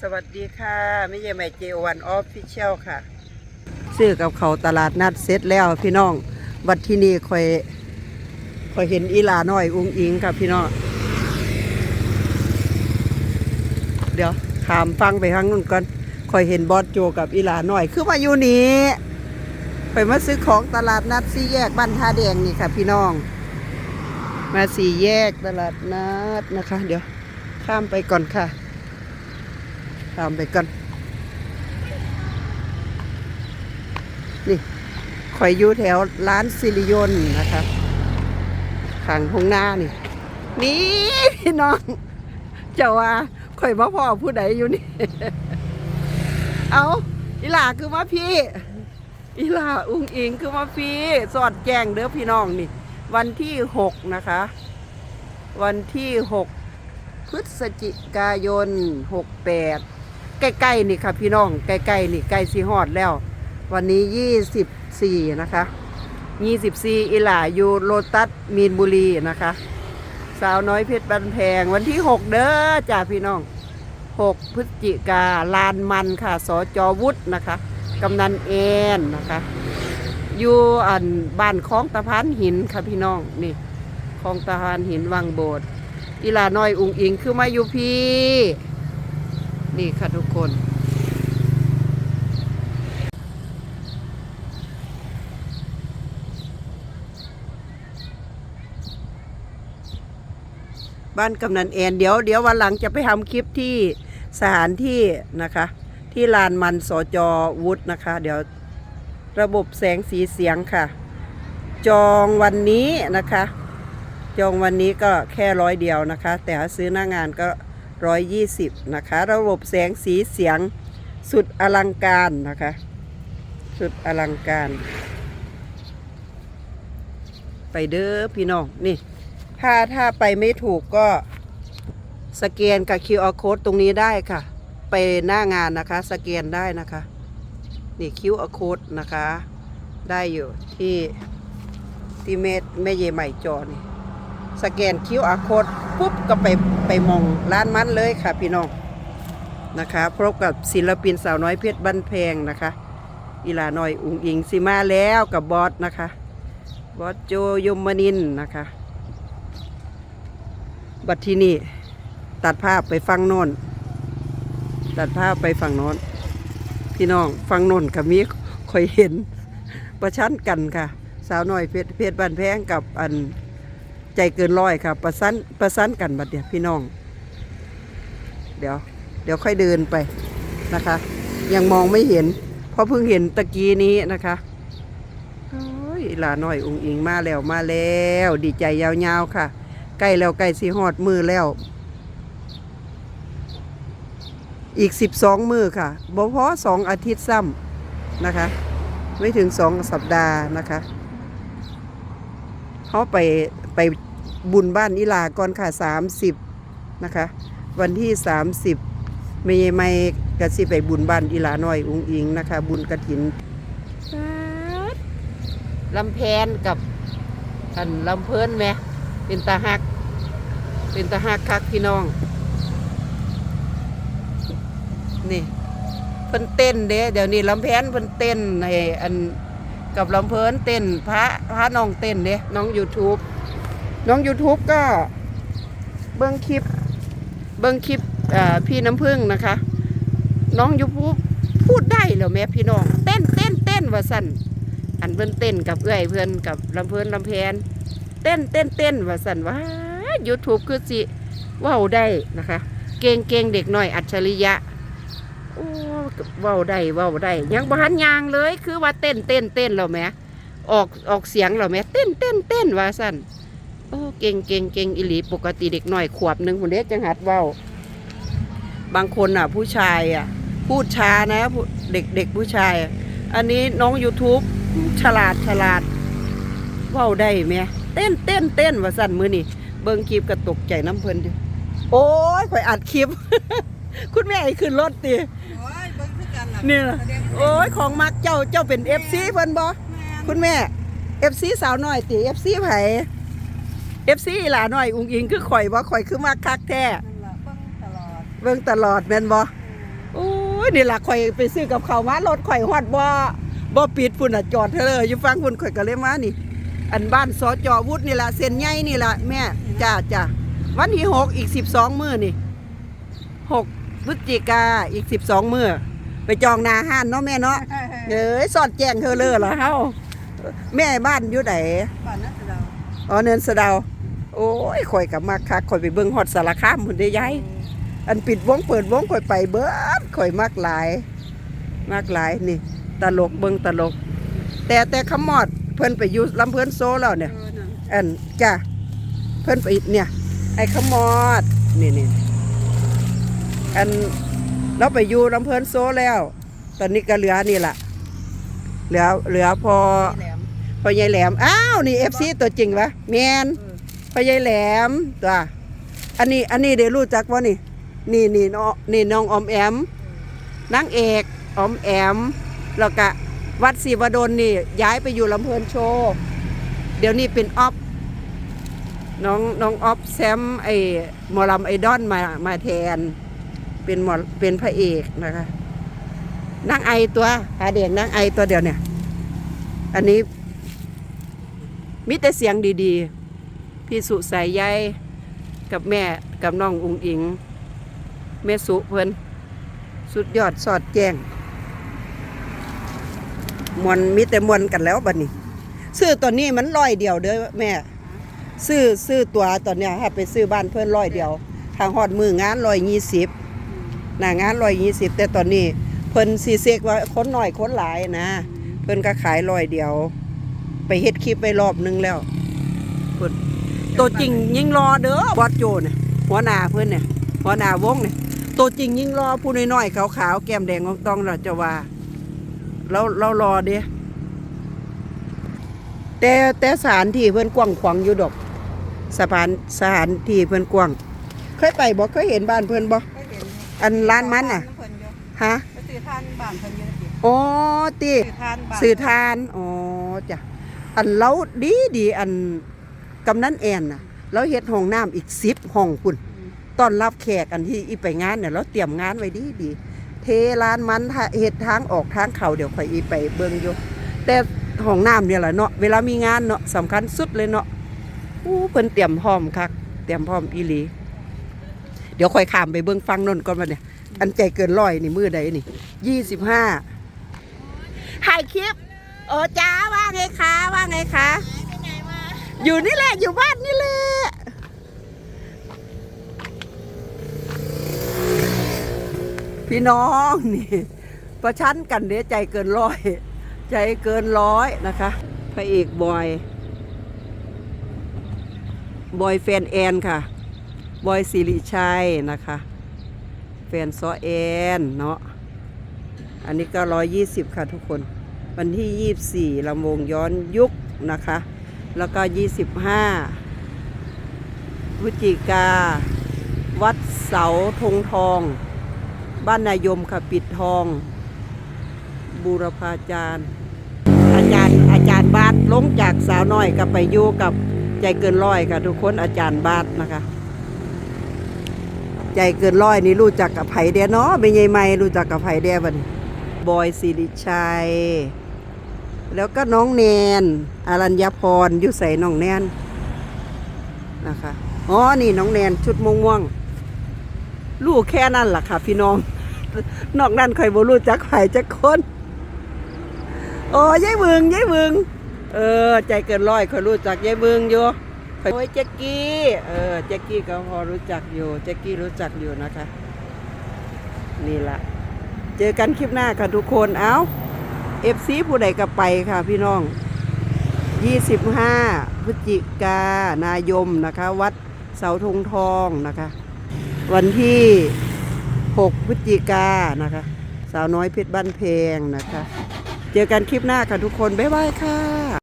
สวัสดีค่ะไม่ใช่แม่เจวันออฟฟิเชียลค่ะ ซื้อกับเขาตลาดนัดเสร็จแล้วพี่น้องวัดที่นี่คอยคอยเห็นอีลาน้อยอุ้งอิงค่ะพี่น้อง เดี๋ยวถามฟังไปข้างนู้นก่อนคอยเห็นบอสโจกับอีลาน้อย คือมาอยู่นี่ไปมาซื้อของตลาดนัดสี่แยกบ้านท่าแดงนี่ค่ะ พี่น้อง มาสี่แยกตลาดนัดนะคะ เดี๋ยวข้ามไปก่อนค่ะ ข้ามไปก่อนนี่ข่อยอยู่แถวร้านซิริยนนะคะขังพงหน้านี่ นี่พี่น้องเจ้าว่าข่อยมาพ่อผู้ใดอยู่นี่ เอาอีหลาคือมาพี่ อีหลาอุ้งอิงคือมาพี่ สอดแจงเด้อพี่น้องนี่ วันที่หกนะคะ วันที่หกพฤศจิกายนหกแปด ใกล้ๆนี่ค่ะพี่น้องใกล้ๆนี่ใกล้สีฮอดแล้ว วันนี้ยี่สิบสี่นะคะยี่สิบสี่อีหลาอยู่โลตัสมีนบุรีนะคะ สาวน้อยเพชรบันแพงวันที่หกเด้อจ้าพี่น้องหกพฤศจิกาลานมันค่ะสจวุฒินะคะกำนันเอ็นนะคะอยู่อันบ้านคลองตะพานหินค่ะพี่น้องนี่คลองตะพานหินวังโบสถ์อีหลาน้อยอุงอิงคือมาอยู่พี่ นี่ค่ะทุกคนบ้านกำนันแอนเดี๋ยวเดี๋ยววันหลังจะไปทำคลิปที่สถานที่นะคะ ที่ลานมันสจวุฒนะคะ เดี๋ยวระบบแสงสีเสียงค่ะ จองวันนี้นะคะ จองวันนี้ก็แค่ร้อยเดียวนะคะ แต่ถ้าซื้อหน้างานก็ ร้อยยี่สิบนะคะ ระบบแสงสีเสียงสุดอลังการนะคะ สุดอลังการ ไปเด้อพี่น้อง นี่ ถ้าถ้าไปไม่ถูกก็สแกนกับ QR code ตรงนี้ได้ค่ะ ไปหน้างานนะคะ สแกนได้นะคะ นี่ QR code นะคะ ได้อยู่ที่ที่เมดแม่เยใหม่จอนี่ สแกน QR code ปุ๊บก็ไปไปมองร้านมันเลยค่ะพี่น้องนะคะพบกับศิลปินสาวน้อยเพชรบ้านแพงนะคะอีลาน้อยอุงอิงสิมาแล้วกับบอสนะคะบอสโจยมนินนะคะบัดที่นี่ตัดภาพไปฟังโน่นตัดภาพไปฝั่งโน้นพี่น้องฟังโน่นกับมีคอยเห็นประชันกันค่ะ สาวน้อยเพชรเพชรบ้านแพงกับอัน ใจเกินร้อยค่ะ ประสันประสันกันบัดเดียวพี่น้อง เดี๋ยว เดี๋ยวค่อยเดินไปนะคะ ยังมองไม่เห็น เพราะเพิ่งเห็นตะกี้นี้นะคะโอ้ยหลาน้อยองค์อิงมาแล้วมาแล้ว ดีใจยาวๆค่ะ ใกล้แล้วใกล้สีหอดมือแล้ว อีกสิบสองมือค่ะบ่พอสองอาทิตย์ซ้ำนะคะ ไม่ถึงสองสัปดาห์นะคะเขาไปไป บุญบ้านอิลาก่อนค่ะสามสิบนะคะ วันที่สามสิบไม่ไม่กระสิไปบุญบ้านอิลาน้อยอุงอิงนะคะ บุญกระถินลำแพนกับอันลำเพิ่นไหมเป็นตาหัก เป็นตาหักคักพี่น้อง นี่เพิ่นเต้นเด้เดี๋ยวนี้ลำแพนเพิ่นเต้นไอ้อันกับลำเพิ่นเต้นพระพระน้องเต้นเด้น้อง YouTube น้อง YouTube ก็เบิ้งคลิป เบิ้งคลิปพี่น้ำพึ่งนะคะ น้องยูทูบพูดได้เหรอแม่พี่น้อง เต้นเต้นเต้นว่าสั่นอันเพิ่นเต้นกับเอื้อยเพื่อนกับลำเพิ่อนลำแพนเต้นเต้นเต้นว่าสันว่า YouTube คือสิว้าได้นะคะ เก่งเก่งเด็กหน้อยอัจฉริยะโอ้ว้าได้ว้าได้ยังบ้านยางเลยคือว่าเต้นเต้นเต้นแล้วแม่ออกออกเสียงแล้วแม่เต้นเต้นเต้นว่าสัน โอ้เก่งเก่งเก่งอิหลีปกติเด็กน้อยขวบหนึ่งคนเด็กจังหัดเว้า บางคนอะ ผู้ชายอะ พูดช้านะผู้เด็กเด็กผู้ชายอะอันนี้น้อง YouTube ฉลาดฉลาดเว้าได้ไหมเต้นเต้นเต้นว่าสั่นมือนี่เบิ่งคลิปก็ตกใจน้ำเพลินดิโอ้ยข่อยอัดคลิป คุณแม่ไอ้ขึ้นรถติโอ้ยเบิ่งคือกันล่ะนี่ล่ะแสดงโอ้ยของมักเจ้าเจ้าเป็นเอฟซีเพิ่นบ่แม่นคุณแม่เอฟซีสาวน้อยติเอฟซีไผ เอฟซีหลาน้อยอุ้งอิงคือข่อยบ่ข่อยคือมักคักแท้นั่นล่ะเบิ่งตลอดเบิ่งตลอดแม่นบ่อืมยนี่ล่ะข่อยไปซื้อกับเขาวมารถข่อยฮอดบ่บ่ปิดพุ่นน่ะจอดเธอเลยอยู่ฟังพุ่นข่อยก็เลยมานี่ อันบ้านสจวุฒินี่ล่ะเส้นใหญ่นี่ล่ะแม่จ้าจ้าวันที่หกอีกสิบสองมื้อนี่หกพฤศจิกาอีกสิบสองมื้อไปจองหนาห้านเนาะแม่เนาะเอ้ยสอดแจ้งเธอเลยเหรอเฮาแม่บ้านอยู่ไหน บ้านนั้นเรา อ๋อเนินสะเดา โอ้ยข่อยกับมากคักข่อยไปเบิ่งฮอดสารคามพุ่นได้ยายอันปิดวงเปิดวงข่อยไปเบิดข่อยมากหลาย มากหลายนี่ ตลกเบิ่งตลก แต่แต่ขมอดเพิ่นไปอยู่ลำเพิ่นโซแล้วเนี่ยอันจ้ะเพิ่นไปเนี่ย ไอ้ขมอดนี่นี่อันเราไปอยู่ลำเพิ่นโซแล้ว ตอนนี้ก็เหลือนี่ล่ะเหลือเหลือพอแหลมพอยายแหลม อ้าว นี่เอฟซีตัวจริงปะแมน พอยายแหลมตัวอันนี้อันนี้เดี๋ยวรู้จักว่านี่ นี่นี่น้องนี่น้องอมแอมนางเอกอมแอมแล้วก็วัดศรีวดลนี่ ย้ายไปอยู่ลำเพลินโชว์เดี๋ยวนี้เป็นออฟน้องน้องออฟแซมไอหมอลำไอดอนมามาแทน เป็นหมอเป็นพระเอกนะคะนางไอตัวหาเด็กนางไอตัวเดียวเนี่ย อันนี้มีแต่เสียงดีๆ พี่สุสายใยกับแม่กับน้องอุงอิง แม่สุเพิ่นสุดยอดสอดแจ้งมวนมีแต่มวนกันแล้วบัดนี้ซื้อตัวนี้มันร้อยเดียวเด้อแม่ ซื้อซื้อตัวตอนเนี้ยถ้าไปซื้อบ้านเพิ่นร้อยเดียว ทางฮอดมืองานร้อยยี่สิบหน้างานร้อยยี่สิบแต่ตอนนี้ เพิ่นซีเซกว่าคนหน่อยค้นหลายนะ เพิ่นก็ขายร้อยเดียว ไปเฮ็ดคลิปไปรอบนึงแล้ว ตัวจริงยิ่งรอเด้อบอสโจเนี่ยหัวหน้าเพิ่นเนี่ยหัวหน้าวงเนี่ยตัวจริงยิ่งรอผู้น้อยๆขาวๆแก้มแดงของต้องเราจะว่าเราเรารอเด้แต่แต่สถานที่เพิ่นกว้างขวางอยู่ดอกสะพานสถานที่เพิ่นกว้างเคยไปบ่เคยเห็นบ้านเพิ่นบ่ก็เห็นอันร้านมันน่ะเพิ่นอยู่ฮะไปซื้อทานบ้านเพิ่นอยู่ติอ๋อติซื้อทานบ้านสื่อทานอ๋อจ้ะอันเราดีดีอัน กำนันแอนน่ะเราเฮ็ดห้องน้ำอีกสิบห้องคุณต้อนรับแขกอันที่อีไปงานเนี่ยเราเตรียมงานไว้ดีดีเทลานมันทะเฮ็ดทางออกทางเขาเดี๋ยวค่อยอีไปเบิ่งอยู่แต่ห้องน้ำเนี่ยแหละเนาะเวลามีงานเนาะสำคัญสุดเลยเนาะอู้เพิ่นเตรียมพร้อมคักเตรียมพร้อมอีหลี เดี๋ยวค่อยข้ามไปเบิ่งฟังนนก่อนมาเนี่ยอันใจเกินร้อยนี่มือใดนี่ยี่สิบห้าถ่ายคลิปโอ้จ้าว่าไงคะว่าไงคะ อยู่นี่แหละ อยู่บ้านนี่แหละ พี่น้องนี่ประชันกันเดี๋ยวใจเกินร้อย ใจเกินร้อยนะคะพระเอกบอย บอยแฟนแอนค่ะ บอยสิริชัยนะคะ แฟนซอแอนเนาะอันนี้ก็ร้อยยี่สิบค่ะทุกคน วันที่ยี่สี่ลำวงย้อนยุคนะคะ แล้วก็ยี่สิบห้าพฤศจิกา วัดเสาธงทอง บ้านนายมค่ะปิดทอง บูรพาจารย์ อาจารย์อาจารย์บาทลงจากสาวน้อยกับไปอยู่กับใจเกินร้อยค่ะทุกคนอาจารย์บาทนะคะใจเกินร้อยนี่รู้จักกับไผ่เดียเนาะเป็นไงไม่รู้จักกับไผ่เดียบันบอยสิริชัย แล้วก็น้องแนนอารัญญพรอยู่ใส่น้องแนนนะคะอ๋อนี่น้องแนนชุดม่วงม่วงๆลูกแค่นั้นแหละค่ะ พี่น้อง นอกนั้นใครบ่รู้จักไผ่จักคนโอ้ยายเบึงยายเบึงเออ ใจเกินร้อยคอยรู้จักยายเบึงอยู่โอ้ยแจ็กกี้เออแจ็กกี้ก็พอรู้จักอยู่แจ็กกี้รู้จักอยู่นะคะ นี่ละเจอกันคลิปหน้าค่ะทุกคนเอา เอฟซีผู้ใดก็ไปค่ะพี่น้อง 25 พฤศจิกานายมนะคะ วัดเสาธงทองนะคะ วันที่ 6 พฤศจิกานะคะ สาวน้อยเพชรบ้านเพงนะคะ เจอกันคลิปหน้าค่ะทุกคน บ๊ายบายค่ะ